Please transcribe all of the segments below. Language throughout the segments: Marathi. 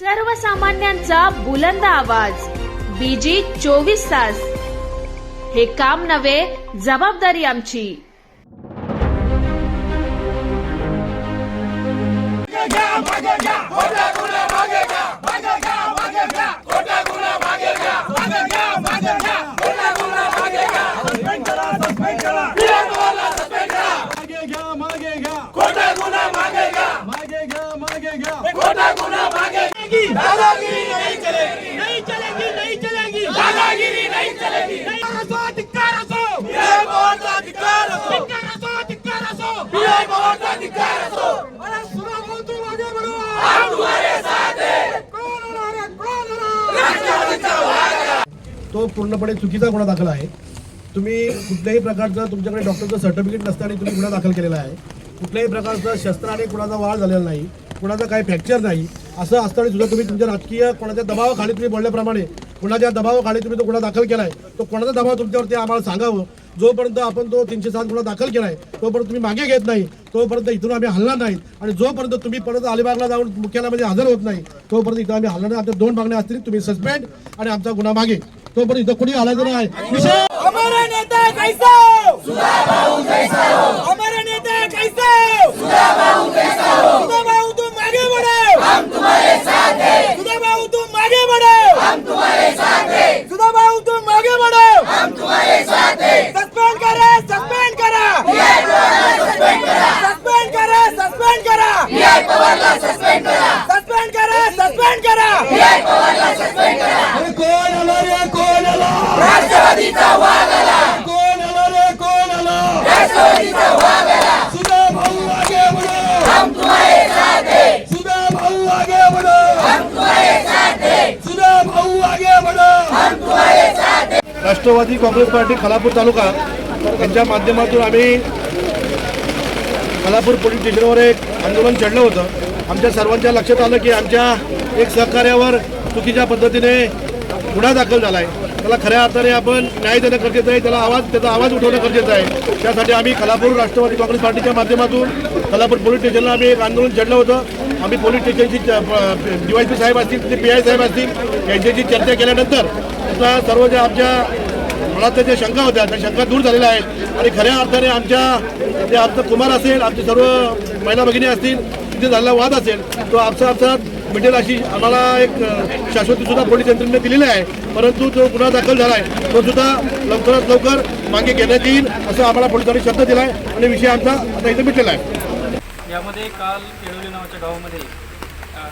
सर्वसामान्यांचा बुलंद आवाज बीजी चोवीस तास हे काम नव्हे जबाबदारी आमची मागे घ्या मागे घ्या खोटा गुन्हा मागे घ्या मागे घ्या मागे घ्या खोटा गुन्हा मागे दादागिरी नहीं चलेगी. नहीं चलेगी नहीं चलेगी. दादागिरी नहीं चलेगी. असो. अधिकार असो. असो. अधिकार असो. अरे सुना तू बढो हम तुम्हारे साथ हैं पूर्णपणे चुकीचा गुन्हा दाखल आहे. तुम्ही कुठल्याही प्रकारचं तुमच्याकडे डॉक्टरचं सर्टिफिकेट नसताना तुम्ही गुन्हा दाखल केलेला आहे. कुठल्याही प्रकारचं शस्त्राने कुणाचा वाढ झालेला नाही. कुणाचा काही फ्रॅक्चर नाही. असं असताना सुद्धा तुम्ही तुमच्या राजकीय कोणाच्या दबावाखाली तुम्ही बोलल्याप्रमाणे कुणाच्या दबावाखाली तुम्ही तो गुन्हा दाखल केला आहे तो कोणाचा दबाव तुमच्यावरती आम्हाला सांगावं? जोपर्यंत आपण तो तीनशे सात गुन्हा दाखल केला आहे तोपर्यंत तुम्ही मागे घेत नाही तोपर्यंत इथून आम्ही हलणार नाही आणि जोपर्यंत तुम्ही परत अलिबागला जाऊन मुख्यालयामध्ये हजर होत नाही तोपर्यंत इथं आम्ही हलणार नाही. आमच्या दोन मागण्या असतील तुम्ही सस्पेंड आणि आमचा गुन्हा मागे. तोपर्यंत इथं कोणी हलायचं नाही विषय हमारा नेता कैसा हमारा नेता कैसा सुधा बाबू तुम आगे बढ़ो हम तुम्हारे साथ हैं सुधा बाबू तुम आगे बढ़ो हम तुम्हारे साथ हैं सुधा बाबू तुम आगे बढ़ो हम तुम्हारे साथ हैं सस्पेंड करा सस्पेंड करा सस्पेंड करा सस्पेंड करा सस्पेंड करा सस्पेंड करा सस्पेंड करा अरे कोण आला रे कोण आला राष्ट्रवादीचा वाघ आला कोण आला रे कोण आला राष्ट्रवादीचा वाघ आला सुधा भाऊ आगे बढो हम तुम्हारे साथ हैं सुधा भाऊ आगे बढो हम तुम्हारे साथ हैं सुधा भाऊ आगे बढो हम तुम्हारे साथ हैं राष्ट्रवादी काँग्रेस पार्टी खालापूर तालुका यांच्या माध्यमातून आम्ही खालापूर पोलीस स्टेशनवर एक आंदोलन छेडलं होतं. आमच्या सर्वांच्या लक्षात आलं की आमच्या एक सहकार्यावर चुकीच्या पद्धतीने गुन्हा दाखल झाला आहे त्याला खऱ्या अर्थाने आपण न्याय देणं गरजेचं आहे त्याला आवाज त्याचा आवाज उठवणं गरजेचं आहे. त्यासाठी आम्ही खालापूर राष्ट्रवादी काँग्रेस पार्टीच्या माध्यमातून खालापूर पोलीस स्टेशनला आम्ही एक आंदोलन छेडलं होतं. आम्ही पोलीस स्टेशनची डीवायपी साहेब असतील ते पी आय साहेब असतील यांच्याशी चर्चा केल्यानंतर आता सर्व ज्या आमच्या मनात ज्या शंका होत्या त्या शंका दूर झालेल्या आहेत. आणि खऱ्या अर्थाने आमच्या जे आमचं कुमार असेल आमचे सर्व महिला भगिनी असतील तिथे झालेला वाद असेल तो आपसा आपसात मिटेल अशी आम्हाला एक अ, शाश्वती सुद्धा पोलीस यंत्रणेने दिलेली आहे. परंतु जो गुन्हा दाखल झाला आहे तो सुद्धा लवकरात लवकर मागे घेण्यात येईल असं आम्हाला पोलिसांनी शब्द दिला आहे आणि विषय आमचा आता इथे मिटलेला आहे. यामध्ये काल केळवली नावाच्या गावामध्ये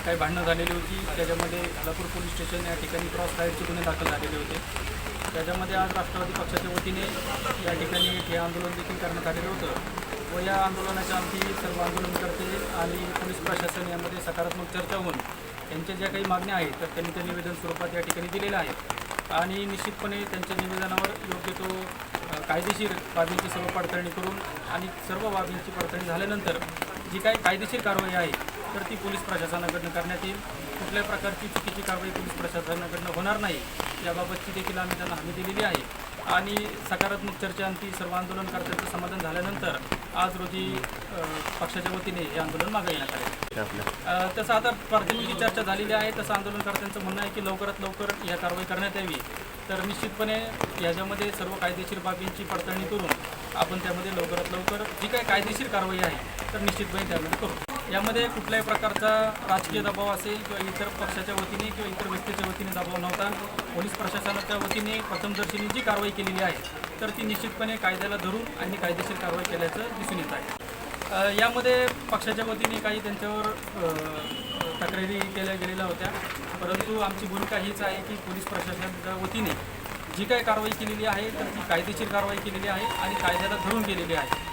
काही भांडणं झालेली होती. त्याच्यामध्ये खालापूर पोलीस स्टेशन या ठिकाणी क्रॉस फायरचे गुन्हे दाखल झालेले होते. त्याच्यामध्ये आज राष्ट्रवादी पक्षाच्या वतीने या ठिकाणी हे आंदोलन देखील करण्यात आलेलं होतं. व या आंदोलनाच्या आमची सर्व आंदोलनकर्ते आणि पोलीस प्रशासन यामध्ये सकारात्मक चर्चा होऊन त्यांच्या ज्या काही मागण्या आहेत तर त्यांनी त्या निवेदन स्वरूपात या ठिकाणी दिलेलं आहे. आणि निश्चितपणे त्यांच्या निवेदनावर योग्य तो कायदेशीर बाबींची सर्व पडताळणी करून आणि सर्व बाबींची पडताळणी झाल्यानंतर जी काही कायदेशीर कारवाई आहे तर ती पोलीस प्रशासनाकडनं करण्यात येईल. कुठल्याही प्रकारची चुकीची कारवाई पोलीस प्रशासनाकडनं होणार नाही याबाबतची देखील आम्ही त्यांना हमी दिलेली आहे. आणि सकारात्मक चर्चा आणि ती सर्व आंदोलनकर्त्यांचं समाधान झाल्यानंतर आज रोजी पक्षाच्या वतीने हे आंदोलन मागे घेण्यात आले. तसं आता प्राथमिक चर्चा झालेली आहे. तसं आंदोलनकर्त्यांचं म्हणणं आहे की लवकरात लवकर या कारवाई करण्यात यावी. तर निश्चितपणे याच्यामध्ये सर्व कायदेशीर बाबींची पडताळणी करून आपण त्यामध्ये लवकरात लवकर जी काही कायदेशीर कारवाई आहे तर निश्चितपणे त्यामध्ये करू. यामध्ये कुठल्याही प्रकारचा राजकीय दबाव असेल किंवा इतर पक्षाच्या वतीने किंवा इतर व्यक्तीच्या वतीने दबाव नव्हता. पोलीस प्रशासनाच्या वतीने प्रथमदर्शनी जी कारवाई केलेली आहे तर ती निश्चितपणे कायद्याला धरून आणि कायदेशीर कारवाई केल्याचं दिसून येत आहे. यामध्ये पक्षाच्या वतीने काही त्यांच्यावर तक्रारी केल्या गेलेल्या होत्या. परंतु आमची भूमिका हीच आहे की पोलीस प्रशासनाच्या वतीने जी काही कारवाई केलेली आहे तर ती कायदेशीर कारवाई केलेली आहे आणि कायद्याला धरून केलेली आहे.